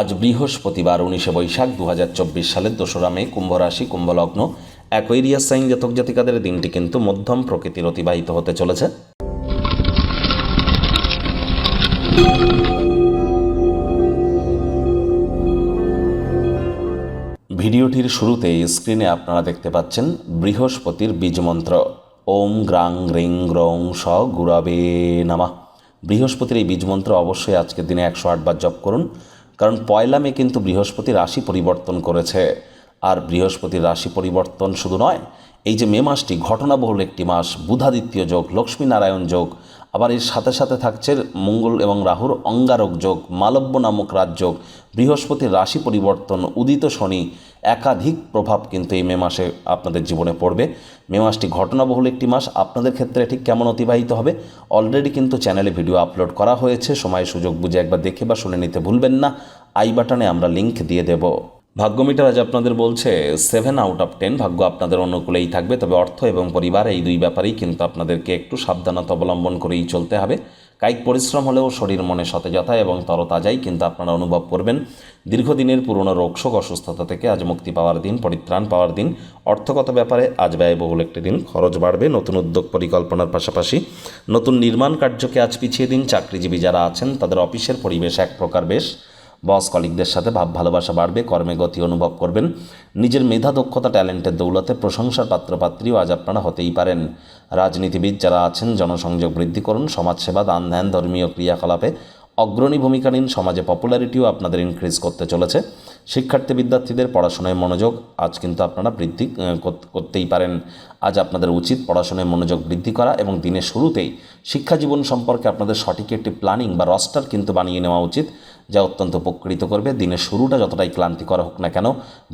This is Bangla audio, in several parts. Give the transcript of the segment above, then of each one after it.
আজ বৃহস্পতিবার, উনিশে বৈশাখ দু হাজার চব্বিশ সালের দোসরা মে কুম্ভ রাশি কুম্ভলগ্ন। অ্যাকোয়েরিয়াস সাইন জাতক জাতিকাদের দিনটি কিন্তু মধ্যম প্রকৃতির অতিবাহিত হতে চলেছে। ভিডিওটির শুরুতে স্ক্রিনে আপনারা দেখতে পাচ্ছেন বৃহস্পতির বীজমন্ত্র ওম গ্রাং রিং গ্রং স গুরাবে নামা। বৃহস্পতির এই বীজমন্ত্র অবশ্যই আজকের দিনে একশো আটবার জপ করুন। কারণ পয়লা মে কিন্তু বৃহস্পতি রাশি পরিবর্তন করেছে। আর বৃহস্পতির রাশি পরিবর্তন শুধু নয়, এই যে মে মাসটি ঘটনাবহুল একটি মাস, বুধাদিত্য যোগ লক্ষ্মীনারায়ণ যোগ আবার এর সাথে সাথে থাকছে মঙ্গল এবং রাহুর অঙ্গারক যোগ, মালব্য নামক রাজযোগ বৃহস্পতির রাশি পরিবর্তন, উদিত শনি, একাধিক প্রভাব কিন্তু এই মে মাসে আপনাদের জীবনে পড়বে। মে মাসটি ঘটনাবহুল একটি মাস, আপনাদের ক্ষেত্রে ঠিক কেমন অতিবাহিত হবে? অলরেডি কিন্তু চ্যানেলে ভিডিও আপলোড করা হয়েছে, সময় সুযোগ বুঝে একবার দেখে বা শুনে নিতে ভুলবেন না। আই বাটনে আমরা লিংক দিয়ে দেব। ভাগ্য মিটার আজ আপনাদের বলছে সেভেন আউট অফ টেন ভাগ্য আপনাদের অনুকূলেই থাকবে। তবে অর্থ এবং পরিবার এই দুই ব্যাপারেই কিন্তু আপনাদেরকে একটু সাবধানতা অবলম্বন করেই চলতে হবে। কায়িক পরিশ্রম হলেও শরীর মনে সতেজতা এবং তরতাজাই কিন্তু আপনারা অনুভব করবেন। দীর্ঘদিনের পুরনো রোগশোক অসুস্থতা থেকে আজ মুক্তি পাওয়ার দিন, পরিত্রাণ পাওয়ার দিন। অর্থগত ব্যাপারে আজ ব্যয়বহুল একটি দিন, খরচ বাড়বে, নতুন উদ্যোগ পরিকল্পনার পাশাপাশি নতুন নির্মাণ কার্যকে আজ পিছিয়ে দিন। চাকরিজীবী যারা আছেন, তাদের অফিসের পরিবেশ এক প্রকার বেশ বস কলিকদের সাথে ভাব ভালোবাসা বাড়বে, কর্মে গতি অনুভব করবেন। নিজের মেধা, দক্ষতা, ট্যালেন্টের দৌলতে প্রশংসার পাত্রপাত্রীও আজ আপনারা হতেই পারেন। রাজনীতিবিদ যারা আছেন, জনসংযোগ বৃদ্ধি করুন, সমাজসেবা, দান ধ্যান, ধর্মীয় ক্রিয়াকলাপে অগ্রণী ভূমিকা নিন সমাজে পপুলারিটিও আপনাদের ইনক্রিজ করতে চলেছে। শিক্ষার্থী বিদ্যার্থীদের পড়াশোনায় মনোযোগ আজ কিন্তু আপনারা বৃদ্ধি করতেই পারেন। আজ আপনাদের উচিত পড়াশোনায় মনোযোগ বৃদ্ধি করা এবং দিনের শুরুতেই শিক্ষা জীবন সম্পর্কে আপনাদের সঠিক একটি প্ল্যানিং বা রস্টার কিন্তু বানিয়ে নেওয়া উচিত, যা অত্যন্ত উপকৃত করবে। দিনের শুরুটা যতটাই ক্লান্তিকর হোক না কেন,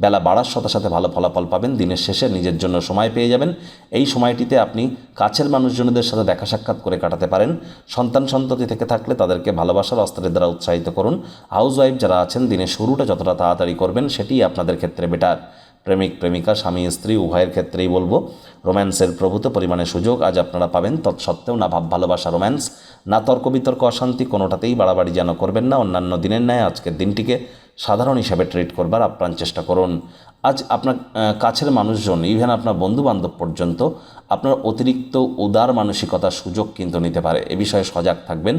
বেলা বাড়ার সাথে সাথে ভালো ফলাফল পাবেন, দিনের শেষে নিজের জন্য সময় পেয়ে যাবেন। এই সময়টিতে আপনি কাছের মানুষজনদের সাথে দেখা সাক্ষাৎ করে কাটাতে পারেন। সন্তান সন্ততি থেকে থাকলে তাদেরকে ভালোবাসার অস্ত্রের দ্বারা উৎসাহিত করুন। হাউস ওয়াইফ যারা আছেন দিনের শুরুটা যতটা তাড়াতাড়ি করবেন, সেটিই আপনাদের ক্ষেত্রে বেটার প্রেমিক, প্রেমিকা, স্বামী, স্ত্রী, উভয়ের ক্ষেত্রেই বলব, রোম্যান্সের প্রভূত পরিমাণে সুযোগ আজ আপনারা পাবেন। তৎসত্ত্বেও না ভাব ভালোবাসা রোম্যান্স, না তর্ক বিতর্ক অশান্তি, কোনোটাতেই বাড়াবাড়ি যেন করবেন না। অন্যান্য দিনের ন্যায় আজকের দিনটিকে সাধারণ হিসাবে ট্রিট করবার আপ্রাণ চেষ্টা করুন। আজ আপনার কাছের মানুষজন ইভেন আপনার বন্ধু বান্ধব পর্যন্ত আপনার অতিরিক্ত উদার মানসিকতার সুযোগ কিন্তু নিতে পারে। এ বিষয়ে সজাগ থাকবেন।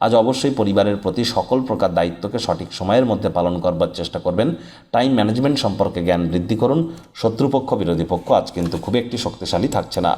আজ অবশ্যই পরিবারের প্রতি সকল প্রকার দায়িত্বকে সঠিক সময়ের মধ্যে পালন করবার চেষ্টা করবেন। টাইম ম্যানেজমেন্ট সম্পর্কে জ্ঞান বৃদ্ধি করুন। শত্রুপক্ষ, বিরোধী পক্ষ আজ কিন্তু খুব একটি শক্তিশালী থাকছে না।